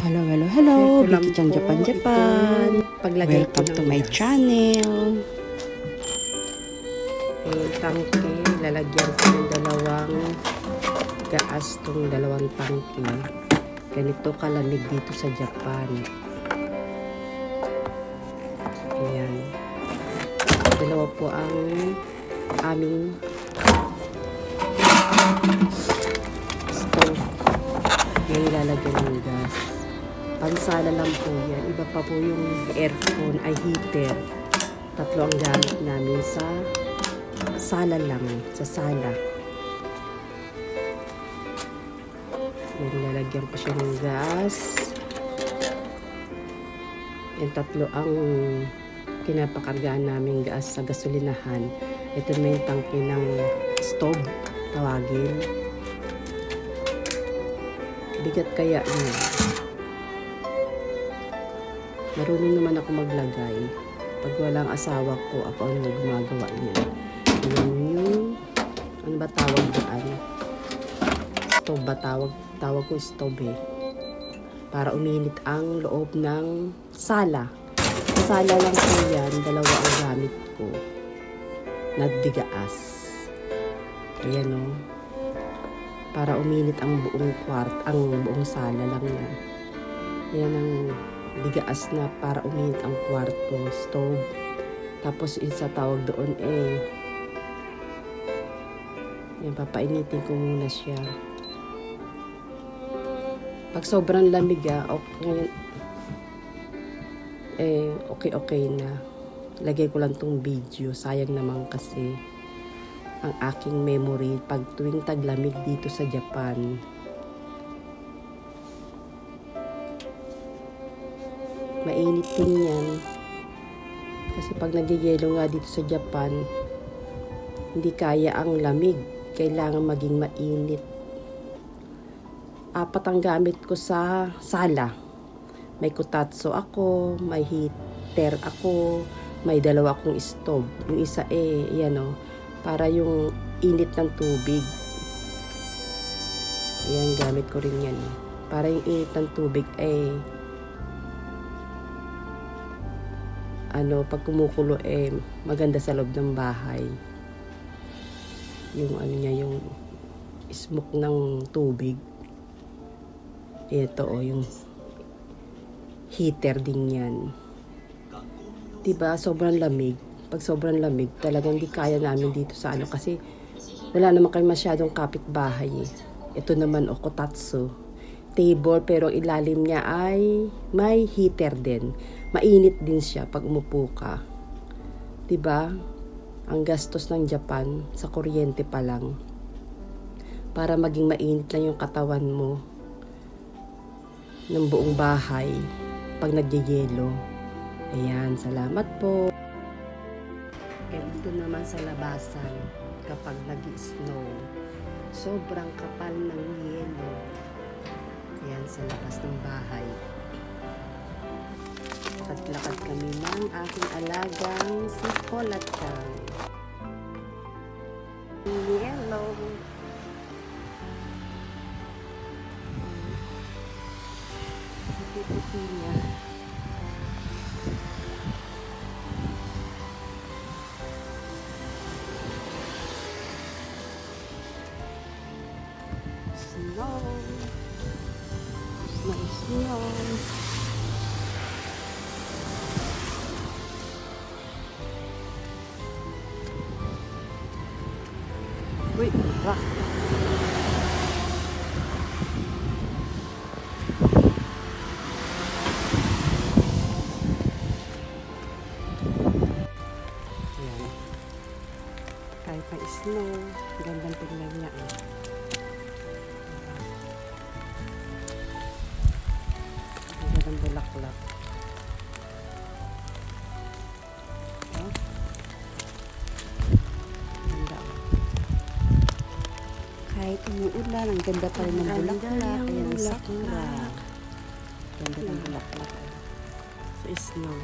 Hello, hello, hello. Po Japan, Japan. paglagay Welcome to my channel. Yung tangke, lalagyan ko ng dalawang gaas tong dalawang tangke. Ganito kalamig dito sa Japan. Ayan. Dalawa po ang aming stove. Yan ilalagyan ng gas. Pansala lang po yan. Iba pa po yung aircon ay heater. Tatlo ang gamit namin sa sala lang. Sa sala. Yan, lalagyan ko siya ng gas. Yan tatlo ang pinapakargaan namin gas sa gasolinahan. Ito na yung tangke ng stove, tawagin. Bigat kaya yun. Marunong naman ako maglagay. Pag walang asawa ko, ako ang gumagawa niya. Yan yung, ano ba tawag daan? Stove ba tawag? Tawag ko stove eh. Para uminit ang loob ng sala. Sa sala lang po yan, dalawa ang gamit ko. Nagdigaas. Ayan o. Para uminit ang buong kwart, ang buong sala lang yan. Yan ang digaas na para uminit ang kwarto, stove. Tapos isa tawag doon eh, yan, papainitin ko muna siya. Pag sobrang lamig ah, okay, eh, okay-okay na. Lagay ko lang tong video. Sayang naman kasi ang aking memory pag tuwing taglamig dito sa Japan. Mainit din yan. Kasi pag nagyayelo nga dito sa Japan, hindi kaya ang lamig. Kailangan maging mainit. Apat ang gamit ko sa sala. May kutatsu ako, may heater ako, may dalawa akong stove. Yung isa eh, yan o, para yung init ng tubig. Yan, gamit ko rin yan. eh. Para yung init ng tubig eh, ano, pag kumukulo eh, maganda sa loob ng bahay. Yung ano niya, yung smoke ng tubig. Ito o, yung heater din yan. Diba, sobrang lamig. Pag sobrang lamig, talagang hindi kaya namin dito sa ano kasi wala naman kayo masyadong kapitbahay eh. Ito naman o kotatsu. Table pero ilalim niya ay may heater din. Mainit din siya pag umupo ka. 'Di ba? Ang gastos ng Japan sa kuryente pa lang. Para maging mainit lang yung katawan mo ng buong bahay pag nagyayelo. Ayan, salamat po. Ito naman sa labasan kapag nag-snow. Sobrang kapal ng yelo. Sa labas ng bahay. Lakad-lakad kami ng aking alagang si Polachang. Yellow. Puti-puti niya. Snow. Snow, snow. Uy, iba. Ayan. Kahit pa snow, gandang tingnan niya. Eh. Gandang bulaklak. Oh. Ganda. Kahit umuulan, ang ganda pa rin ng bulaklak. ng Ayan ang sakura. Ganda ng bulaklak. Sa snow.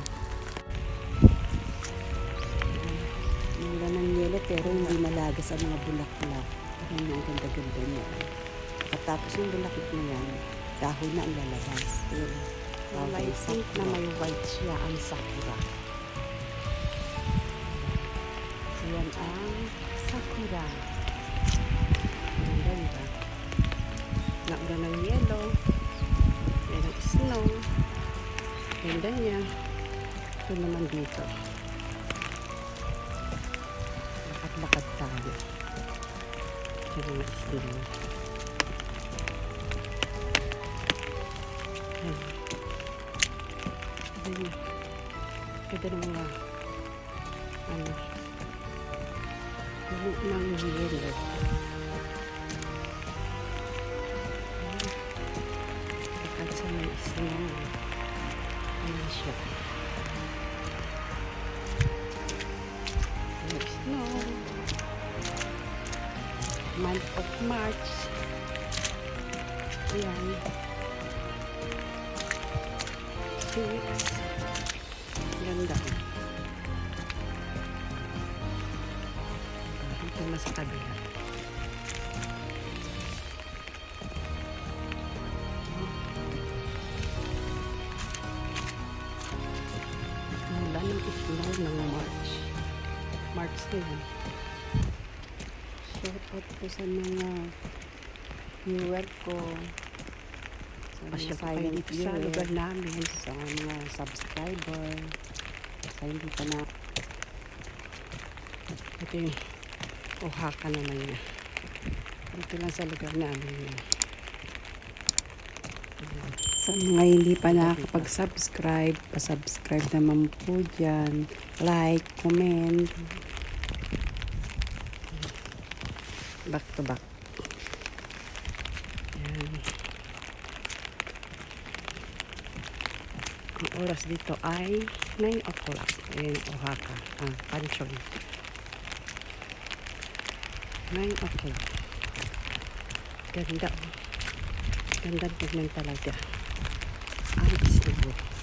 Mula ng yelo pero hindi malagas ang mga bulaklak. Ayan ang ganda-ganda niya. Pagkatapos ng bulaklak na yan, dahon na ang lalabas. Ayan. Kulay pink na may white siya ang sakura. So yan ang sakura. Ang ganda. Naura ng yellow. Merong snow. Ganda niya. Ito naman dito. Lakad-lakad tayo. Ito mga snow. Ganda ng mga ano puno ng yellow. Ayan. Lakad sa may snow. Ayan siya. May snow. Month of March. Ayan. Two weeks. Ganda. Dito na sa kabila. Mula ng snow ng March. March na yan. Shout out po sa mga viewer ko. Pasya pa kayo dito sa lugar namin. Sa mga subscriber. Sa hindi pa na Ito yung Oaxaca naman niya. Dito lang sa lugar namin yun. Sa mga hindi pa nakakapag-subscribe, pa-subscribe naman po dyan. Like, comment. Back to back. Yan. Ang oras dito ay 9 o'clock. Ayan, Oaxaca. Ah, Panchon. 9 o'clock. Ganda. Ganda tignan talaga. Ang snow.